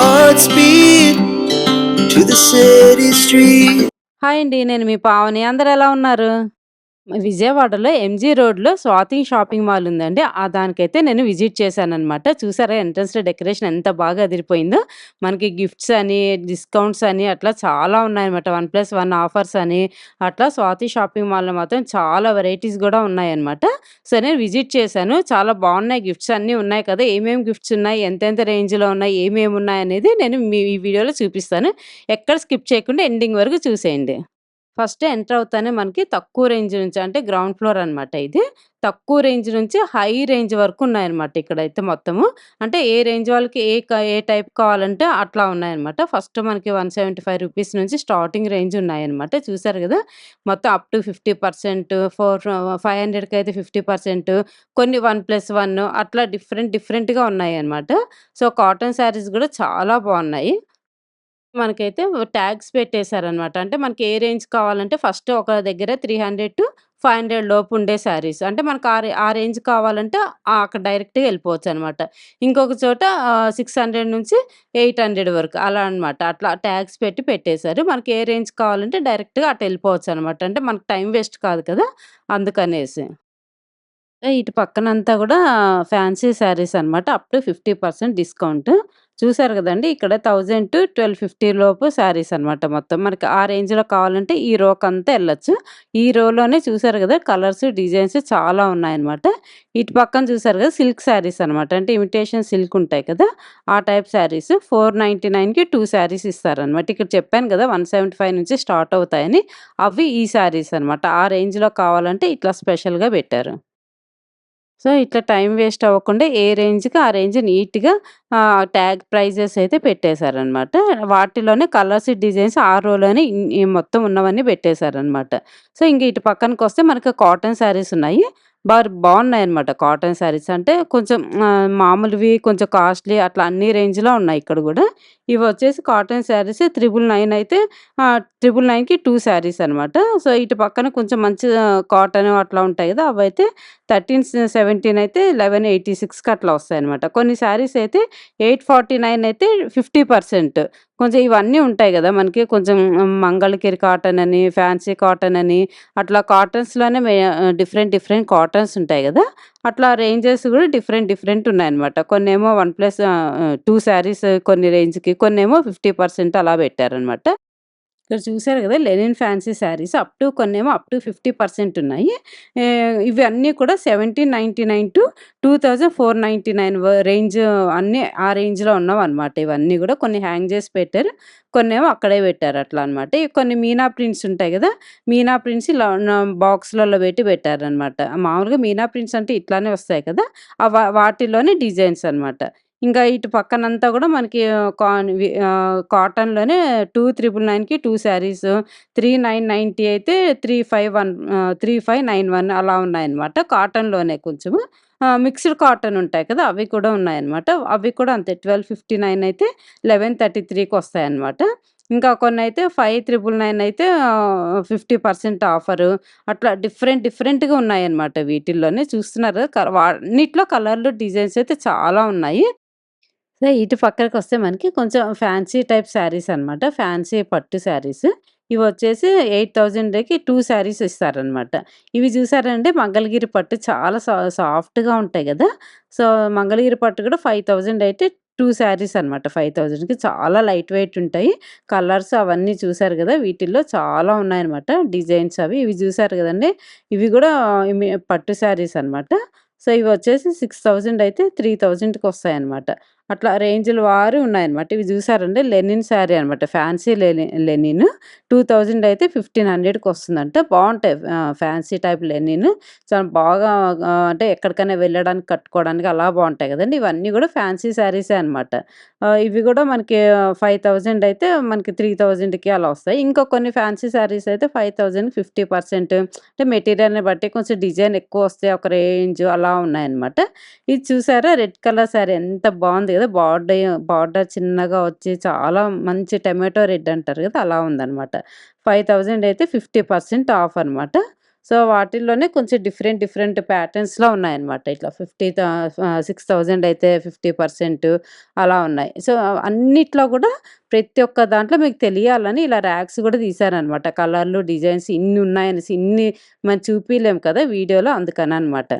hearts beat to the city street. Hi అండి. నేను మీ పావని. అందరు ఎలా ఉన్నారు? విజయవాడలో ఎంజీ రోడ్‌లో స్వాతి షాపింగ్ మాల్ ఉందండి. ఆ దానికైతే నేను విజిట్ చేశాననమాట. చూసారా ఎంట్రన్స్‌లో డెకరేషన్ ఎంత బాగా అదిరిపోయిందో. మనకి గిఫ్ట్స్ అని, డిస్కౌంట్స్ అని అట్లా చాలా ఉన్నాయన్నమాట. 1+1 ఆఫర్స్ అని అట్లా స్వాతి షాపింగ్ మాల్‌లో మాత్రం చాలా వెరైటీస్ కూడా ఉన్నాయన్నమాట. సో, నేను విజిట్ చేశాను. చాలా బాగున్నాయి గిఫ్ట్స్ అన్నీ ఉన్నాయి కదా! ఏమేమి గిఫ్ట్స్ ఉన్నాయి, ఎంతెంత రేంజ్‌లో ఉన్నాయి, ఏమేమి ఉన్నాయి అనేది నేను మీ ఈ వీడియోలో చూపిస్తాను. ఎక్కడ స్కిప్ చేయకుండా ఎండింగ్ వరకు చూసేయండి. ఫస్ట్ ఎంటర్ అవుతానే మనకి తక్కువ రేంజ్ నుంచి అంటే గ్రౌండ్ ఫ్లోర్ అనమాట ఇది. తక్కువ రేంజ్ నుంచి హై రేంజ్ వరకు ఉన్నాయన్నమాట ఇక్కడైతే మొత్తము. అంటే ఏ రేంజ్ వాళ్ళకి ఏ ఏ టైప్ కావాలంటే అట్లా ఉన్నాయన్నమాట. ఫస్ట్ మనకి రూ. 175 నుంచి స్టార్టింగ్ రేంజ్ ఉన్నాయన్నమాట. చూసారు కదా మొత్తం అప్ టు 50% ఫోర్ 500కి అయితే 50% కొన్ని 1+1 అట్లా డిఫరెంట్ డిఫరెంట్‌గా ఉన్నాయన్నమాట. సో, కాటన్ శారీస్ కూడా చాలా బాగున్నాయి మనకైతే ట్యాగ్స్ పెట్టేశారనమాట అంటే మనకి ఏ రేంజ్ కావాలంటే ఫస్ట్ ఒక దగ్గర 300-500 లోపు ఉండే శారీస్. అంటే మనకు ఆ రే ఆ రేంజ్ కావాలంటే అక్కడ డైరెక్ట్‌గా వెళ్ళిపోవచ్చు అనమాట ఇంకొక చోట సిక్స్ హండ్రెడ్ నుంచి ఎయిట్ హండ్రెడ్ వరకు అలా అనమాట. అట్లా ట్యాగ్స్ పెట్టి పెట్టేశారు. మనకి ఏ రేంజ్ కావాలంటే డైరెక్ట్‌గా అటు వెళ్ళిపోవచ్చు అనమాట అంటే మనకు టైం వేస్ట్ కాదు కదా! అందుకనేసి. ఇటు పక్కనంతా కూడా ఫ్యాన్సీ శారీస్ అనమాట. Up to 50% discount. చూసారు కదండి ఇక్కడ 1000-1250 లోపు శారీస్ అనమాట మొత్తం. మనకి ఆ రేంజ్‌లో కావాలంటే ఈ రోకంతా వెళ్ళచ్చు ఈ రోలోనే చూసారు కదా కలర్స్, డిజైన్స్ చాలా ఉన్నాయన్నమాట. ఇటు పక్కన చూసారు కదా సిల్క్ శారీస్ అనమాట. అంటే ఇమిటేషన్ సిల్క్ ఉంటాయి కదా! ఆ టైప్ శారీస్ 499కి 2 శారీస్ ఇస్తారనమాట. ఇక్కడ చెప్పాను గదా! 175 నుంచి స్టార్ట్ అవుతాయని. అవి ఈ శారీస్ అనమాట. ఆ రేంజ్‌లో కావాలంటే ఇట్లా స్పెషల్‌గా పెట్టారు. సో, ఇట్లా టైం వేస్ట్ అవ్వకుండా ఏ రేంజ్‌కి ఆ రేంజ్ నీట్‌గా ట్యాగ్ ప్రైజెస్ అయితే పెట్టేశారనమాట. వాటిలోనే కలర్స్, డిజైన్స్ ఆ రోలోనే మొత్తం ఉన్నవన్నీ పెట్టేశారనమాట. సో, ఇంక ఇటు పక్కనకి వస్తే మనకు కాటన్ శారీస్ ఉన్నాయి. బార్ బావున్నాయన్నమాట కాటన్ శారీస్. అంటే కొంచెం మామూలువి కొంచెం కాస్ట్‌లీ అట్లా అన్ని రేంజ్‌లో ఉన్నాయి ఇక్కడ కూడా ఇవి వచ్చేసి కాటన్ శారీస్ 999 అయితే ఆహ్, 999కి 2 శారీస్ అనమాట. సో, ఇటు పక్కన కొంచెం మంచి కాటన్ అట్లా ఉంటాయి కదా అవి అయితే థర్టీన్ సెవెంటీన్ అయితే 1186కి అట్లా వస్తాయన్నమాట. కొన్ని శారీస్ అయితే 849 అయితే 50% కొంచెం ఇవన్నీ ఉంటాయి కదా మనకి కొంచెం మంగళగిరి కాటన్ అని, ఫ్యాన్సీ కాటన్ అని అట్లా కాటన్స్‌లోనే మే డిఫరెంట్ డిఫరెంట్ కాటన్స్ ఉంటాయి కదా అట్లా రేంజెస్ కూడా డిఫరెంట్ డిఫరెంట్ ఉన్నాయన్నమాట. కొన్నేమో వన్ ప్లస్ టూ శారీస్ కొన్ని రేంజ్‌కి కొన్నేమో 50% అలా పెట్టారనమాట. ఇక్కడ చూసారు కదా linen fancy saris up to కొన్నేమో అప్ టు 50% ఉన్నాయి. ఇవన్నీ కూడా 1799-2499 వ రేంజ్ అన్నీ ఆ రేంజ్‌లో ఉన్నవన్నమాట ఇవన్నీ కూడా కొన్ని హ్యాంగ్ చేసి పెట్టారు. కొన్నేమో అక్కడే పెట్టారు అట్లా అనమాట. కొన్ని మీనా ప్రింట్స్ ఉంటాయి కదా మీనా ప్రింట్స్ ఇలా బాక్స్‌లలో పెట్టి పెట్టారనమాట. మామూలుగా మీనా ప్రింట్స్ అంటే ఇట్లానే వస్తాయి కదా! వాటిలోనే డిజైన్స్ అనమాట. ఇంకా ఇటు పక్కనంతా కూడా మనకి కాన్ వి ఆహ్, కాటన్‌లోనే 2399కి 2 శారీస్ 3990 అయితే three five one three five nine one అలా ఉన్నాయన్నమాట. కాటన్‌లోనే కొంచెము. మిక్స్డ్ కాటన్ ఉంటాయి కదా! అవి కూడా ఉన్నాయన్నమాట. అవి కూడా అంతే 1259 అయితే 1133కి వస్తాయన్నమాట. ఇంకా కొన్ని అయితే ఫైవ్ త్రిబుల్ నైన్ అయితే ఫిఫ్టీ పర్సెంట్ ఆఫరు. అట్లా డిఫరెంట్ డిఫరెంట్‌గా ఉన్నాయన్నమాట వీటిల్లోనే. చూస్తున్నారు క అన్నిట్లో కలర్లు, డిజైన్స్ అయితే చాలా ఉన్నాయి. సో, ఇటు పక్కకొస్తే మనకి కొంచెం ఫ్యాన్సీ టైప్ శారీస్ అనమాట. ఫ్యాన్సీ పట్టు శారీస్. ఇవి వచ్చేసి ఎయిట్ థౌజండ్కి టూ శారీస్ ఇస్తారనమాట. ఇవి చూసారంటే మంగళగిరి పట్టు చాలా సా సాఫ్ట్‌గా ఉంటాయి కదా సో, మంగళగిరి పట్టు కూడా 5000 అయితే టూ శారీస్ అనమాట. 5000కి చాలా లైట్ వెయిట్ ఉంటాయి. కలర్స్ అవన్నీ చూసారు కదా వీటిల్లో చాలా ఉన్నాయన్నమాట. డిజైన్స్ అవి. ఇవి చూసారు కదండి ఇవి కూడా పట్టు శారీస్ అనమాట. సో, ఇవి వచ్చేసి సిక్స్ థౌజండ్ అయితే 3000కి వస్తాయన్నమాట. అట్లా రేంజ్లు వారి ఉన్నాయన్నమాట. ఇవి చూసారంటే లెనిన్ శారీ అనమాట. ఫ్యాన్సీ లెని లెనిన్ 2000 అయితే 1500కి వస్తుందంట. అంటే బాగుంటాయి ఫ్యాన్సీ టైప్ లెనిన్ చాలా బాగా అంటే ఎక్కడికైనా వెళ్ళడానికి కట్టుకోవడానికి అలా బాగుంటాయి కదండి ఇవన్నీ కూడా ఫ్యాన్సీ శారీసే అనమాట. ఇవి కూడా మనకి 5000 అయితే మనకి 3000కి అలా వస్తాయి. ఇంకా కొన్ని ఫ్యాన్సీ శారీస్ అయితే 5000కి 50% అంటే మెటీరియల్‌ని బట్టి కొంచెం డిజైన్ ఎక్కువ వస్తాయి ఒక రేంజ్ అలా ఉన్నాయన్నమాట. ఇది చూసారా రెడ్ కలర్ శారీ ఎంత బాగుంది కదా బార్డర్ బార్డర్ చిన్నగా వచ్చి చాలా మంచి టమాటో రెడ్ అంటారు కదా అలా ఉందన్నమాట. 5000 అయితే 50% ఆఫ్ అనమాట. సో, వాటిల్లోనే కొంచెం డిఫరెంట్ డిఫరెంట్ ప్యాటర్న్స్‌లో ఉన్నాయన్నమాట. ఇట్లా ఫిఫ్టీ సిక్స్ థౌజండ్ అయితే 50% అలా ఉన్నాయి. సో, అన్నిట్లో కూడా ప్రతి ఒక్క దాంట్లో మీకు తెలియాలని ఇలా ర్యాక్స్ కూడా తీశారనమాట. కలర్‌లు, డిజైన్స్ ఇన్ని ఉన్నాయనేసి ఇన్ని మనం చూపియలేం కదా! వీడియోలో అందుకని అనమాట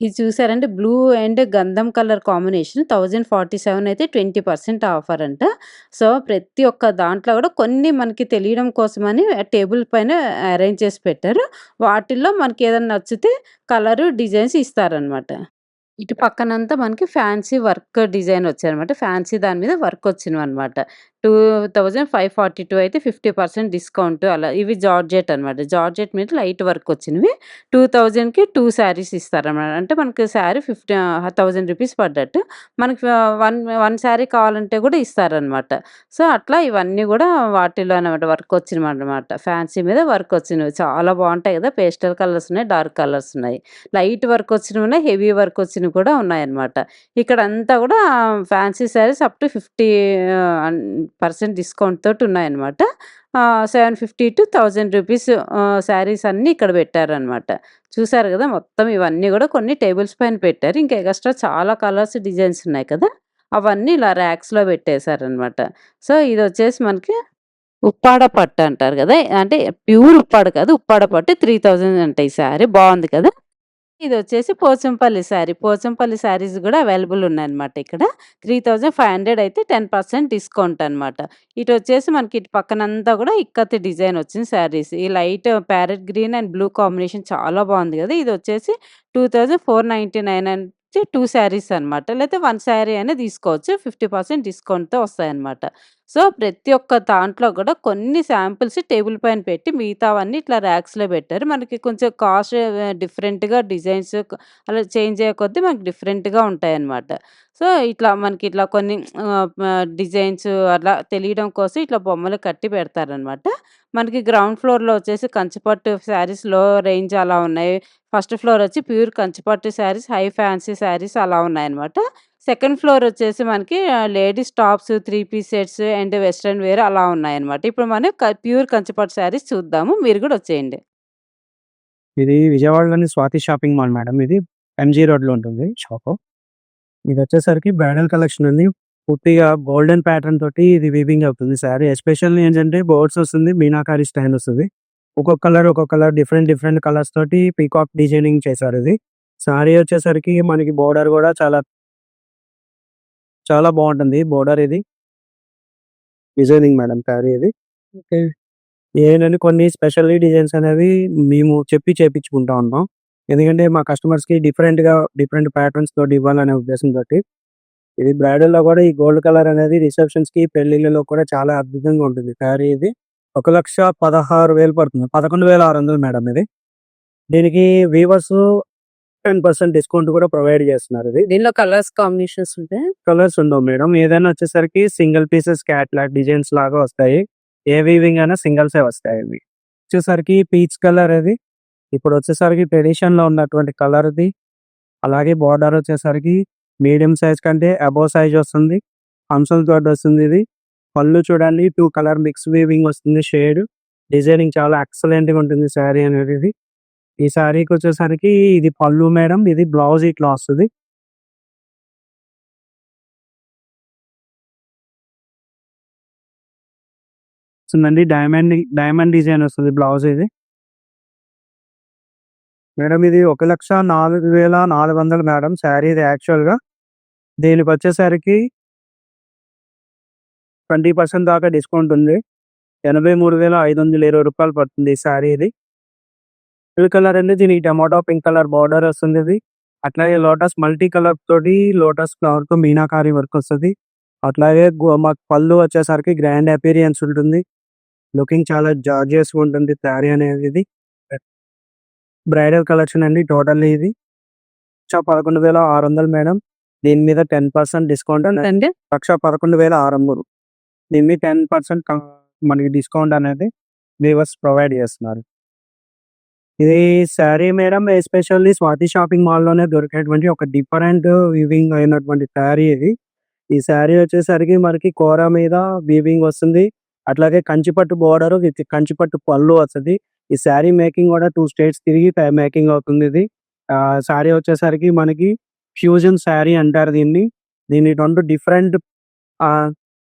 ఇది చూసారంటే బ్లూ అండ్ గంధం కలర్ కాంబినేషన్ 1047 అయితే 20% ఆఫర్ అంట. సో, ప్రతి ఒక్క దాంట్లో కూడా కొన్ని మనకి తెలియడం కోసమని టేబుల్ పైన అరేంజ్ చేసి పెట్టారు. వాటిల్లో మనకి ఏదైనా నచ్చితే కలరు, డిజైన్స్ ఇస్తారనమాట. ఇటు పక్కనంతా మనకి ఫ్యాన్సీ వర్క్ డిజైన్ వచ్చాయనమాట. ఫ్యాన్సీ దాని మీద work two thousand five forty two అయితే 50% డిస్కౌంట్ అలా. ఇవి జార్జెట్ అనమాట. జార్జెట్ మీద లైట్ వర్క్ వచ్చినవి. 2000కి 2 శారీస్ ఇస్తారనమాట. అంటే మనకి శారీ ఫిఫ్టీ థౌజండ్ రూపీస్ పడ్డట్టు. మనకి వన్ వన్ శారీ కావాలంటే కూడా ఇస్తారనమాట. సో, అట్లా ఇవన్నీ కూడా వాటిలో అనమాట వర్క్ వచ్చినవనమాట. ఫ్యాన్సీ మీద వర్క్ వచ్చినవి. చాలా బాగుంటాయి కదా! పేస్టల్ కలర్స్ ఉన్నాయి. డార్క్ కలర్స్ ఉన్నాయి. లైట్ వర్క్ వచ్చినవి ఉన్నాయి. హెవీ వర్క్ వచ్చినవి కూడా ఉన్నాయన్నమాట. ఇక్కడంతా కూడా fancy saris up to fifty percent discount తోటి ఉన్నాయన్నమాట. ఆహ్, 750-1000 రూపీస్ శారీస్ అన్నీ ఇక్కడ పెట్టారనమాట. చూసారు కదా! మొత్తం ఇవన్నీ కూడా కొన్ని టేబుల్స్ పైన పెట్టారు. ఇంకా ఎక్స్ట్రా చాలా కలర్స్, డిజైన్స్ ఉన్నాయి కదా! అవన్నీ ఇలా ర్యాక్స్‌లో పెట్టేశారనమాట. సో, ఇది వచ్చేసి మనకి ఉప్పాడ పట్టు అంటారు కదా! అంటే ప్యూర్ ఉప్పాడ కాదు. ఉప్పాడ పట్టు 3000 అంట ఈ శారీ బాగుంది కదా! ఇది వచ్చేసి పోచంపల్లి శారీ. పోచంపల్లి శారీస్ కూడా అవైలబుల్ ఉన్నాయన్నమాట ఇక్కడ. 3500 అయితే 10% డిస్కౌంట్ అనమాట. ఇటు వచ్చేసి మనకి ఇటు పక్కనంతా కూడా ఇక్కత్ డిజైన్ వచ్చిన శారీస్. ఈ light parrot green and blue combination చాలా బాగుంది కదా! ఇది వచ్చేసి two thousand four ninety nine and two saris అనమాట. లేకపోతే వన్ శారీ అయినా తీసుకోవచ్చు. 50% డిస్కౌంట్‌తో వస్తాయన్నమాట. సో, ప్రతి ఒక్క దాంట్లో కూడా కొన్ని శాంపిల్స్ టేబుల్ పైన పెట్టి మిగతావన్నీ ఇట్లా ర్యాక్స్‌లో పెట్టారు. మనకి కొంచెం కాస్ట్ డిఫరెంట్‌గా డిజైన్స్ అలా చేంజ్ అయ్యే కొద్దీ మనకి డిఫరెంట్‌గా ఉంటాయన్నమాట. సో, ఇట్లా మనకి ఇట్లా కొన్ని ఆహ్, డిజైన్స్ అలా తెలియడం కోసం ఇట్లా బొమ్మలు కట్టి పెడతారనమాట. మనకి గ్రౌండ్ ఫ్లోర్‌లో వచ్చేసి కంచిపట్టు శారీస్లో రేంజ్ అలా ఉన్నాయి. ఫస్ట్ ఫ్లోర్ వచ్చి pure Kanchipattu saris, high fancy saris అలా ఉన్నాయన్నమాట. సెకండ్ ఫ్లోర్ వచ్చేసి మనకి ఆహ్, ladies tops, three piece sets and western wear అలా ఉన్నాయన్నమాట. ఇప్పుడు మనం క ప్యూర్ కంచిపట్టు శారీస్ చూద్దాము. మీరు కూడా వచ్చేయండి. ఇది విజయవాడలోని స్వాతి షాపింగ్ మాల్ మేడం ఇది. ఎంజీ రోడ్‌లో ఉంటుంది షాపు. ఇదొచ్చేసరికి బ్రైడల్ కలెక్షన్ ఉంది. పూర్తిగా గోల్డెన్ ప్యాటర్న్ తోటి ఇది వీవింగ్ అవుతుంది శారీ. ఎస్పెషల్లీ ఏంటంటే బోర్డ్స్ వస్తుంది. మీనాకారి స్టైల్ వస్తది. ఒక్కొక్క కలర్, ఒక్కొక్క కలర్ డిఫరెంట్ డిఫరెంట్ కలర్స్ తోటి పీకాక్ డిజైనింగ్ చేశారు ఇది. శారీ వచ్చేసరికి మనకి బోర్డర్ కూడా చాలా చాలా బావుంటుంది బోర్డర్ ఇది. డిజైనింగ్ మేడం శారీ ఇది. ఓకే. ఏంటంటే కొన్ని స్పెషల్లీ డిజైన్స్ అనేవి మేము చెప్పి చేపించుకుంటా ఉంటాం. ఎందుకంటే మా కస్టమర్స్‌కి డిఫరెంట్‌గా డిఫరెంట్ ప్యాటర్న్స్ తోటి ఇవ్వాలనే ఉద్దేశంతోటి. ఇది బ్రైడల్‌లో కూడా ఈ గోల్డ్ కలర్ అనేది రిసెప్షన్స్‌కి, పెళ్ళిళ్ళలో కూడా చాలా అద్భుతంగా ఉంటుంది శారీ ఇది. 1,16,000 పడుతుంది. 11,600 మేడం ఇది. దీనికి వీవర్స్ 10% డిస్కౌంట్ కూడా ప్రొవైడ్ చేస్తున్నారు ఇది. దీనిలో కలర్స్ కాంబినేషన్స్ ఉంటాయా? కలర్స్ ఉండవు మేడం. ఏదైనా వచ్చేసరికి సింగిల్ పీసెస్ క్యాట్లాగ్ డిజైన్స్ లాగా వస్తాయి. ఏ వీవింగ్ అయినా సింగిల్సే వస్తాయి ఇవి. వచ్చేసరికి పీచ్ కలర్ అది. ఇప్పుడు వచ్చేసరికి ట్రెడిషన్‌లో ఉన్నటువంటి కలర్ ఇది. అలాగే బోర్డర్ వచ్చేసరికి మీడియం సైజ్ కంటే అబోవ్ సైజ్ వస్తుంది. హంసలతోటి వస్తుంది ఇది. పళ్ళు చూడండి టూ కలర్ మిక్స్ వీవింగ్ వస్తుంది షేడ్. డిజైనింగ్ చాలా ఎక్సలెంట్‌గా ఉంటుంది శారీ అనేది ఇది. ఈ శారీకి వచ్చేసరికి ఇది పళ్ళు మేడం. ఇది బ్లౌజ్ ఇట్లా వస్తుంది వస్తుందండి. డైమండ్ డైమండ్ డిజైన్ వస్తుంది బ్లౌజ్ ఇది. మేడం ఇది 1,04,400 మేడం శారీ ఇది యాక్చువల్‌గా. దీనికి వచ్చేసరికి 20% దాకా డిస్కౌంట్ ఉంది. 83,520 రూపాయలు పడుతుంది ఈ శారీ ఇది. ఫుల్ కలర్ అండి. దీనికి టమాటో పింక్ కలర్ బార్డర్ వస్తుంది ఇది. అట్లాగే లోటస్ మల్టీ కలర్ తోటి లోటస్ ఫ్లవర్‌తో మీనాకారి వర్క్ వస్తుంది అట్లాగే మాకు పళ్ళు వచ్చేసరికి గ్రాండ్ అపీరియన్స్ ఉంటుంది. లుకింగ్ చాలా జార్జియస్‌గా ఉంటుంది శారీ అనేది ఇది. బ్రైడల్ కలెక్షన్ అండి టోటల్లీ ఇది. లక్ష 11,600 మేడం. దీని మీద 10% డిస్కౌంట్ అనేది ఎంతండి? 1,11,600 దీని మీద 10% క మనకి డిస్కౌంట్ అనేది వీవర్స్ ప్రొవైడ్ చేస్తున్నారు. ఇది sari madam especially Swathi shopping మాల్‌లోనే దొరికేటువంటి ఒక డిఫరెంట్ వీవింగ్ అయినటువంటి శారీ ఇది. ఈ శారీ వచ్చేసరికి మనకి కోర మీద వీవింగ్ వస్తుంది. అట్లాగే కంచిపట్టు బోర్డర్ విత్ కంచిపట్టు పళ్ళు వస్తది. ఈ శారీ మేకింగ్ కూడా టూ స్టేట్స్ తిరిగి మేకింగ్ అవుతుంది ఇది. శారీ వచ్చేసరికి మనకి ఫ్యూజన్ శారీ అంటారు దీన్ని. దీని రెండు డిఫరెంట్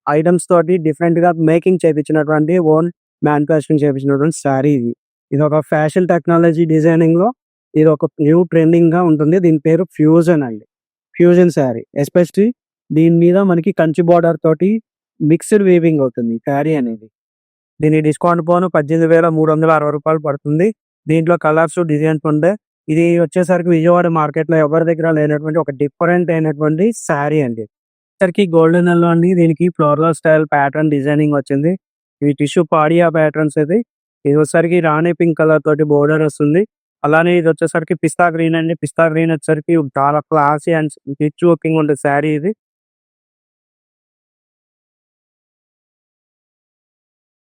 ఐటమ్స్ తోటి డిఫరెంట్గా మేకింగ్ చేపించినటువంటి ఓన్ మ్యానుఫ్యాక్చరింగ్ చేపించినటువంటి శారీ ఇది. ఇది ఒక ఫ్యాషన్ టెక్నాలజీ డిజైనింగ్లో ఇది ఒక న్యూ ట్రెండింగ్గా ఉంటుంది. దీని పేరు ఫ్యూజన్ అండి. ఫ్యూజన్ శారీ. ఎస్పెషలీ దీని మీద మనకి కంచి బార్డర్ తోటి మిక్స్డ్ వీవింగ్ అవుతుంది శారీ అనేది. దీని డిస్కౌంట్ పోను పద్దెనిమిది వేల మూడు వందల అరవై రూపాయలు పడుతుంది. దీంట్లో కలర్స్ డిజైన్స్ ఉండే. ఇది వచ్చేసరికి విజయవాడ మార్కెట్లో ఎవరి దగ్గర లేనటువంటి ఒక డిఫరెంట్ అయినటువంటి శారీ అండి. సరికి గోల్డెన్ ఎల్లో అండి. దీనికి ఫ్లోరల్ స్టైల్ ప్యాటర్న్ డిజైనింగ్ వచ్చింది. ఇవి టిష్యూ పాడియా ప్యాటర్న్స్ ఇది. ఇది వచ్చేసరికి రాణి పింక్ కలర్ తోటి బోర్డర్ వస్తుంది. అలానే ఇది వచ్చేసరికి పిస్తా గ్రీన్ అండి. పిస్తా గ్రీన్ వచ్చేసరికి చాలా క్లాసీ అండ్ రిచ్ వర్కింగ్ ఉండే శారీ ఇది.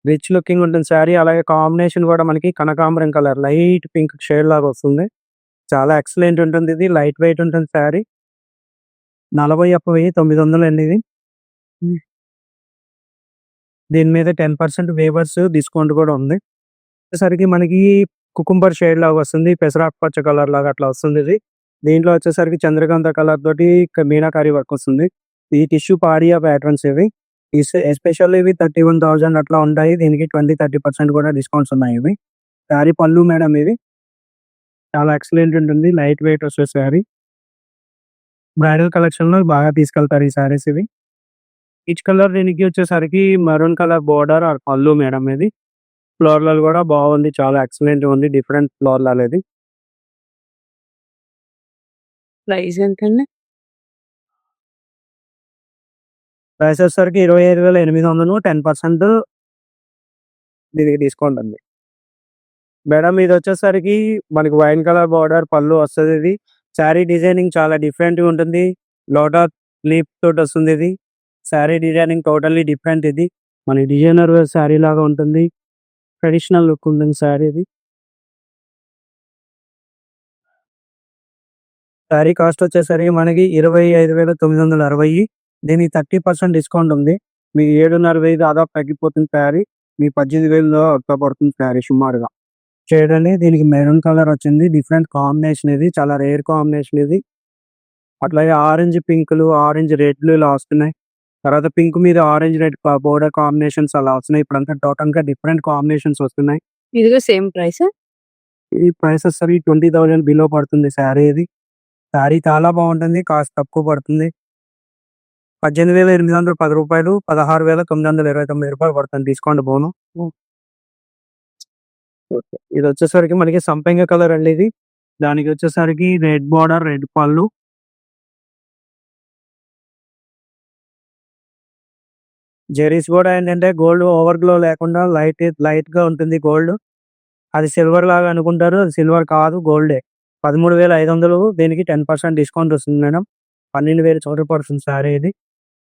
రిచ్ లుకింగ్ ఉంటుంది శారీ. అలాగే కాంబినేషన్ కూడా మనకి కనకాంబరం కలర్. లైట్ పింక్ షేడ్ లాగా వస్తుంది. చాలా ఎక్సలెంట్ ఉంటుంది ఇది. లైట్ వెయిట్ ఉంటుంది శారీ. నలభై ఒక్క వెయ్యి తొమ్మిది వందలు అండి ఇది. దీని మీద టెన్ పర్సెంట్ వేవర్స్ డిస్కౌంట్ కూడా ఉంది. వచ్చేసరికి మనకి కుకుంబర్ షేడ్ లాగా వస్తుంది. పెసరాకు పచ్చ కలర్ లాగా అట్లా వస్తుంది ఇది. దీంట్లో వచ్చేసరికి చంద్రకాంత కలర్ తోటి మీనాకారి వర్క్ వస్తుంది. ఈ టిష్యూ పాడియా ప్యాటర్న్స్ ఇవి. ఎస్పెషల్లీ ఇవి థర్టీ వన్ థౌజండ్ అట్లా ఉంటాయి. దీనికి ట్వంటీ థర్టీ పర్సెంట్ కూడా డిస్కౌంట్స్ ఉన్నాయి ఇవి. శారీ పళ్ళు మేడం ఇది చాలా ఎక్సలెంట్ ఉంటుంది. లైట్ వెయిట్ వస్తే శారీ. బ్రైడల్ కలెక్షన్లో బాగా తీసుకెళ్తారు ఈ శారీస్ ఇవి. ఈచ్ కలర్ దీనికి వచ్చేసరికి మరూన్ కలర్ బోర్డర్ ఆర్ పళ్ళు మేడం ఇది. ఫ్లోర్లలో కూడా బాగుంది. చాలా ఎక్సలెంట్ ఉంది. డిఫరెంట్ ఫ్లోర్లలో ఇది ప్రైస్ ఎంతండి? ప్రైస్ వచ్చేసరికి ఇరవై ఐదు వేల ఎనిమిది వందలు టెన్ పర్సెంట్ దీనికి డిస్కౌంట్ ఉంది మేడం ఇది వచ్చేసరికి మనకి వైన్ కలర్ బార్డర్ పళ్ళు వస్తుంది ఇది. శారీ డిజైనింగ్ చాలా డిఫరెంట్గా ఉంటుంది. లోటా లీప్ తోటి వస్తుంది ఇది. శారీ డిజైనింగ్ టోటల్లీ డిఫరెంట్ ఇది. మన డిజైనర్ శారీ లాగా ఉంటుంది. ట్రెడిషనల్ లుక్ ఉంటుంది శారీ ఇది. శారీ కాస్ట్ వచ్చేసరికి మనకి ఇరవై ఐదు వేల తొమ్మిది వందల అరవై దీనికి థర్టీ పర్సెంట్ డిస్కౌంట్ ఉంది. మీ ఏడున్నర వేలు దాదాపు తగ్గిపోతుంది శారీ. మీ పద్దెనిమిది వేలలో ఎక్కువ పడుతుంది శారీ సుమారుగా. చూడండి దీనికి మెరూన్ కలర్ వచ్చింది. డిఫరెంట్ కాంబినేషన్ ఇది. చాలా రేర్ కాంబినేషన్ ఇది. అట్లాగే ఆరెంజ్ పింకులు ఆరెంజ్ రెడ్లు ఇలా వస్తున్నాయి. తర్వాత పింక్ మీద ఆరెంజ్ రెడ్ బోర్డర్ కాంబినేషన్స్ అలా వస్తున్నాయి. ఇప్పుడంతా టోటల్గా డిఫరెంట్ కాంబినేషన్స్ వస్తున్నాయి. ఇదిగో సేమ్ ప్రైస్. ఈ ప్రైస్ వచ్చేసరికి ట్వంటీ థౌజండ్ బిలో పడుతుంది శారీ ఇది. శారీ చాలా బాగుంటుంది. కాస్ట్ తక్కువ పడుతుంది. పద్దెనిమిది వేల ఎనిమిది వందల పది రూపాయలు పదహారు వేల తొమ్మిది వందల ఇరవై తొమ్మిది రూపాయలు పడుతుంది డిస్కౌంట్ ఓకే. ఇది వచ్చేసరికి మనకి సంపెంగ కలర్ అండి ఇది. దానికి వచ్చేసరికి రెడ్ బార్డర్ రెడ్ పళ్ళు. జెరీస్ కూడా ఏంటంటే గోల్డ్ ఓవర్ గ్లో లేకుండా లైట్ లైట్గా ఉంటుంది గోల్డ్. అది సిల్వర్ లాగా అనుకుంటారు అది సిల్వర్ కాదు గోల్డే. పదమూడు వేల ఐదు వందలు దీనికి టెన్ పర్సెంట్ డిస్కౌంట్ వస్తుంది మేడం. పన్నెండు వేలు చోట పడుతుంది శారీ ఇది.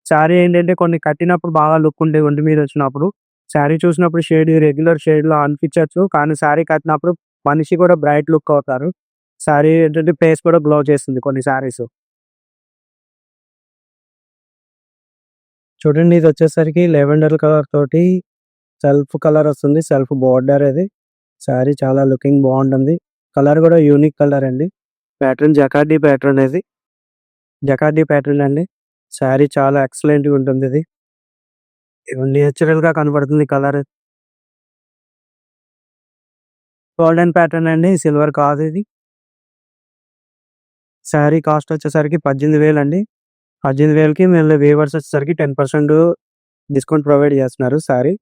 శారీ ఏంటంటే కొన్ని కట్టినప్పుడు బాగా లుక్ ఉండే ఒంటి మీద వచ్చినప్పుడు. శారీ చూసినప్పుడు షేడ్ రెగ్యులర్ షేడ్లో అనిపించవచ్చు కానీ శారీ కట్టినప్పుడు మనిషి కూడా బ్రైట్ లుక్ అవుతారు. శారీ ఏంటంటే ఫేస్ కూడా గ్లో చేస్తుంది కొన్ని శారీస్. చూడండి ఇది వచ్చేసరికి లెవెండర్ కలర్ తోటి సెల్ఫ్ కలర్ వస్తుంది. సెల్ఫ్ బోర్డర్ అది శారీ చాలా లుకింగ్ బాగుంటుంది. కలర్ కూడా యూనిక్ కలర్ అండి. ప్యాటర్న్ జకార్డీ ప్యాటర్న్ ఇది. జకార్డీ ప్యాటర్న్ అండి. శారీ చాలా ఎక్సలెంట్గా ఉంటుంది ఇది. నేచురల్గా కనబడుతుంది కలర్. గోల్డెన్ ప్యాటర్న్ అండి సిల్వర్ కాదు ఇది. శారీ కాస్ట్ వచ్చేసరికి పద్దెనిమిది వేలు అండి. పద్దెనిమిది వేలకి మళ్ళీ వేవర్స్ వచ్చేసరికి టెన్ పర్సెంట్ డిస్కౌంట్ ప్రొవైడ్ చేస్తున్నారు శారీ.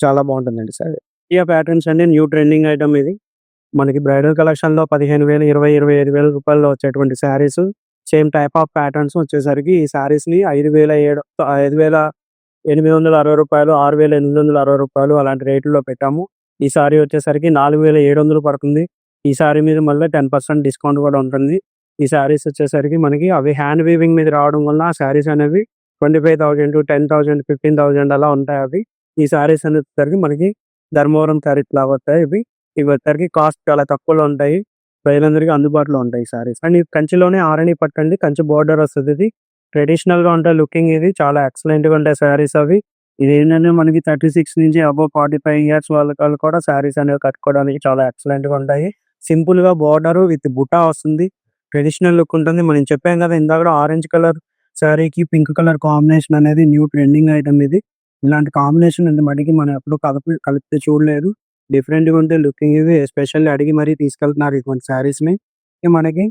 చాలా బాగుంటుందండి శారీ. ఈ ప్యాటర్న్స్ అండి న్యూ ట్రెండింగ్ ఐటమ్ ఇది. మనకి బ్రైడల్ కలెక్షన్లో పదిహేను వేలు ఇరవై ఇరవై ఐదు వేల రూపాయల్లో వచ్చేటువంటి sarees. Same type of patterns వచ్చేసరికి ఈ సారీస్ని ఐదు వేల ఏడు ఐదు వేల ఎనిమిది వందల అరవై రూపాయలు ఆరు వేల ఎనిమిది వందల అరవై రూపాయలు అలాంటి రేట్లో పెట్టాము. ఈ సారీ వచ్చేసరికి నాలుగు వేల ఏడు వందలు పడుతుంది. ఈ సారీ మీద మళ్ళీ టెన్ పర్సెంట్ డిస్కౌంట్ కూడా ఉంటుంది. ఈ శారీస్ వచ్చేసరికి మనకి అవి హ్యాండ్ వీవింగ్ మీద రావడం వల్ల ఆ శారీస్ అనేవి twenty five thousand ten thousand fifteen thousand అలా ఉంటాయి అవి. ఈ శారీస్ అనేసరికి మనకి ధర్మవరం శారీస్ లాగా వస్తాయి ఇవి. ఇవి వచ్చేసరికి కాస్ట్ చాలా తక్కువలో ఉంటాయి. ప్రజలందరికీ అందుబాటులో ఉంటాయి సారీస్ అండ్ కంచిలోనే ఆరణి పట్టండి కంచి బోర్డర్ వస్తుంది ఇది ట్రెడిషనల్గా ఉంటాయి లుకింగ్ ఇది చాలా ఎక్సలెంట్గా ఉంటాయి సారీస్ అవి ఇది ఏంటంటే మనకి 36 నుంచి అబోవ్ 45 ఇయర్స్ వాళ్ళు కూడా శారీస్ అనేవి కట్టుకోవడానికి చాలా ఎక్సలెంట్‌గా ఉంటాయి. సింపుల్‌గా బోర్డర్ విత్ బుటా వస్తుంది. ట్రెడిషనల్ లుక్ ఉంటుంది. మనం చెప్పాం కదా! ఇందాక ఆరెంజ్ కలర్ శారీకి పింక్ కలర్ కాంబినేషన్ అనేది న్యూ ట్రెండింగ్ ఐటమ్ ఇది. ఇలాంటి కాంబినేషన్ అంటే మటుకి మనం ఎప్పుడు కలిపి కలిపితే చూడలేదు. డిఫరెంట్‌గా ఉంటే లుకింగ్ ఇది ఎస్పెషల్లీ అడిగి మరీ తీసుకెళ్తున్నారు ఇటువంటి శారీస్‌ని. ఇవి మనకి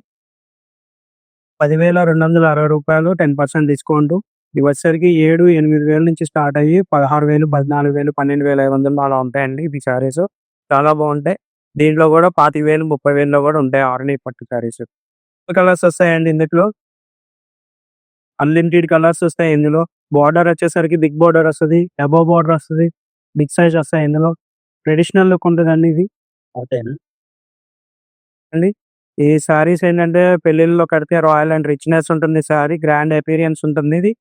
10,260 రూపాయలు 10% డిస్కౌంట్. ఇవి వచ్చేసరికి 7, 8,000 నుంచి స్టార్ట్ అయ్యి 16,000, 14,000, 12,500 అలా ఉంటాయండి ఇవి శారీస్. చాలా బాగుంటాయి. దీంట్లో కూడా పాతి వేలు ముప్పై వేలలో కూడా ఉంటాయి ఆర్నీ పట్టు శారీస్. కలర్స్ వస్తాయండి ఇందులో. అన్‌లిమిటెడ్ కలర్స్ వస్తాయి ఇందులో. బోర్డర్ వచ్చేసరికి బిగ్ బోర్డర్ వస్తది. అబోవ్ బార్డర్ వస్తది. బిగ్ సైజ్ వస్తాయి ఇందులో. ట్రెడిషనల్ లుక్ ఉంటదండి ఇది. అండి. ఈ శారీస్ ఏంటంటే పెళ్ళిళ్ళలో కడితే రాయల్ అండ్ రిచ్‌నెస్ ఉంటుంది శారీ. గ్రాండ్ అపియరెన్స్ ఉంటుంది ఇది.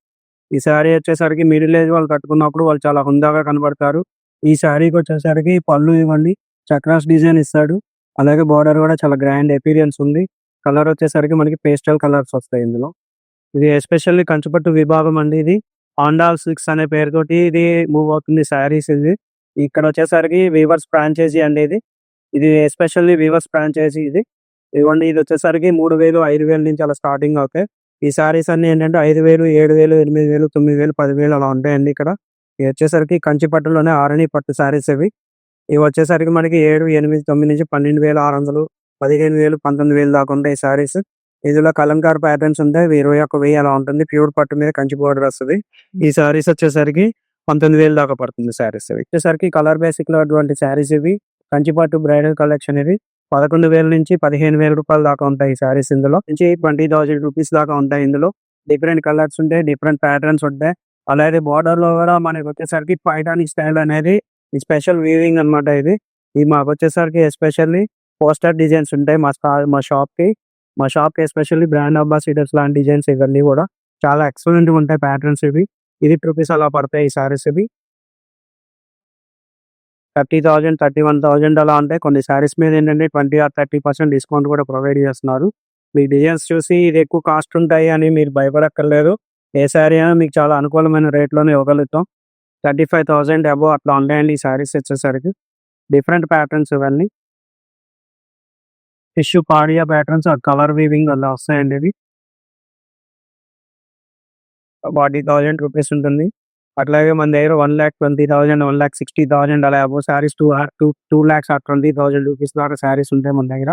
ఈ శారీ వచ్చేసరికి మిడిల్ ఏజ్ వాళ్ళు కట్టుకున్నప్పుడు వాళ్ళు చాలా హుందాగా కనపడతారు. ఈ శారీకి వచ్చేసరికి పళ్ళు ఇవ్వండి చక్రాస్ డిజైన్ ఇస్తాడు. అలాగే బోర్డర్ కూడా చాలా గ్రాండ్ అపియరెన్స్ ఉంది. కలర్ వచ్చేసరికి మనకి పేస్టల్ కలర్స్ వస్తాయి ఇందులో. ఇది ఎస్పెషల్లీ కంచిపట్టు విభాగం అండి ఇది. ఆండాల్ సిల్క్స్ అనే పేరుతోటి ఇది మూవ్ అవుతుంది శారీస్ ఇది. ఇక్కడ వచ్చేసరికి వీవర్స్ ఫ్రాంచైజీ అండి ఇది. ఇది ఎస్పెషల్లీ వీవర్స్ ఫ్రాంచైజీ ఇది. ఇదిగోండి ఇది వచ్చేసరికి మూడు వేలు ఐదు వేలు నుంచి అలా స్టార్టింగ్ అవుతాయి. ఈ సారీస్ అన్ని ఏంటంటే ఐదు వేలు ఏడు వేలు ఎనిమిది వేలు తొమ్మిది వేలు పదివేలు అలా ఉంటాయండి ఇక్కడ. ఇవి వచ్చేసరికి కంచి పట్టులోనే ఆరణి పట్టు సారీస్ ఇవి. ఇవి వచ్చేసరికి మనకి 7, 8, 9 నుంచి 12,600, 15,000, 19,000 దాకా ఉంటాయి సారీస్ ఇందులో కలంకార్ ప్యాటర్న్స్ ఉంటాయి. ఇవి 21,000 అలా ఉంటుంది. ప్యూర్ పట్టు మీద కంచి బోర్డర్ వస్తుంది ఈ సారీస్ వచ్చేసరికి 19,000 దాకా పడుతుంది శారీస్ ఇవి. వచ్చేసరికి కలర్ బేసిక్‌లో అటువంటి శారీస్ ఇవి. కంచిపట్టు బ్రైడల్ కలెక్షన్ అనేది పదకొండు వేల నుంచి 15,000 రూపాయల దాకా ఉంటాయి ఈ శారీస్ ఇందులో. నుంచి 20,000 రూపీస్ దాకా ఉంటాయి ఇందులో. డిఫరెంట్ కలర్స్ ఉంటాయి. డిఫరెంట్ ప్యాటర్న్స్ ఉంటాయి. అలాగే బోర్డర్‌లో కూడా మనకి వచ్చేసరికి పైటానిక్ స్టైల్ అనేది స్పెషల్ వీవింగ్ అన్నమాట ఇది. ఇది మాకు వచ్చేసరికి ఎస్పెషల్లీ పోస్టర్ డిజైన్స్ ఉంటాయి మా స్టా మా షాప్‌కి. మా షాప్‌కి ఎస్పెషల్లీ బ్రాండ్ అంబాసిడర్స్ లాంటి డిజైన్స్ ఇవన్నీ కూడా చాలా ఎక్సలెంట్‌గా ఉంటాయి ప్యాటర్న్స్ ఇవి. ఇది రూపీస్ అలా పడతాయి ఈ శారీస్ ఇవి. 30,000, 31,000 అలా ఉంటాయి. కొన్ని శారీస్ మీద ఏంటంటే 20 ఆర్ 30% డిస్కౌంట్ కూడా ప్రొవైడ్ చేస్తున్నారు. మీ డిజైన్స్ చూసి ఇది ఎక్కువ కాస్ట్ ఉంటాయి అని మీరు భయపడక్కర్లేదు. ఏ శారీ అయినా మీకు చాలా అనుకూలమైన రేట్‌లోనే ఇవ్వగలుగుతాం. థర్టీ ఫైవ్ థౌజండ్ అబో అట్లా ఉంటాయండి ఈ శారీస్ వచ్చేసరికి. డిఫరెంట్ ప్యాటర్న్స్ ఇవన్నీ. టిష్యూ పాడియా ప్యాటర్న్స్ ఆ కలర్ వీవింగ్ అలా వస్తాయండి ఇవి. 40,000 రూపీస్ ఉంటుంది. అట్లాగే మన దగ్గర 1,20,000, 1,60,000 అలా above sarees 2 or twenty thousand rupees దాకా శారీస్ ఉంటాయి మన దగ్గర.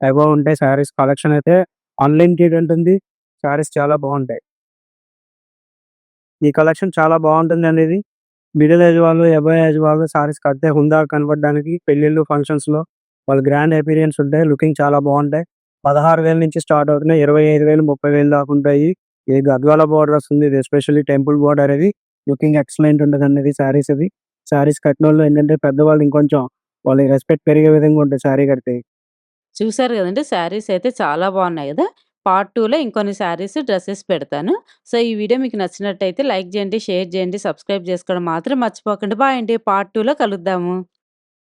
అబోవ్ ఉంటాయి శారీస్ కలెక్షన్ అయితే అన్‌లిమిటెడ్ ఉంటుంది. శారీస్ చాలా బాగుంటాయి. ఈ కలెక్షన్ చాలా బాగుంటుంది అనేది మిడిల్ ఏజ్ వాళ్ళు, ఎబో ఏజ్ వాళ్ళు శారీస్ కడితే హుందా కనపడడానికి పెళ్ళిళ్ళు, ఫంక్షన్స్‌లో వాళ్ళ గ్రాండ్ అపీరియన్స్ ఉంటాయి. లుకింగ్ చాలా బాగుంటాయి. పదహారు వేల నుంచి స్టార్ట్ అవుతున్నాయి. 25,000, 30,000 దాకా ఉంటాయి. ఇది గద్వాల బోర్డర్ వస్తుంది. ఇది ఎస్పెషల్లీ టెంపుల్ బార్డర్ అది లుకింగ్ ఎక్సలెంట్ ఉంటుంది అనేది శారీస్ అది శారీస్ కట్టినోళ్ళు ఏంటంటే పెద్దవాళ్ళు ఇంకొంచెం వాళ్ళకి రెస్పెక్ట్ పెరిగే విధంగా ఉంటుంది శారీ కడితే. చూసారు కదండి శారీస్ అయితే చాలా బాగున్నాయి కదా! పార్ట్ టూలో ఇంకొన్ని శారీస్, డ్రెస్సెస్ పెడతాను. సో, ఈ వీడియో మీకు నచ్చినట్టయితే లైక్ చేయండి, షేర్ చేయండి, సబ్స్క్రైబ్ చేసుకోవడం మాత్రం మర్చిపోకండి. బాయ్ అండి. పార్ట్ టూలో కలుద్దాము.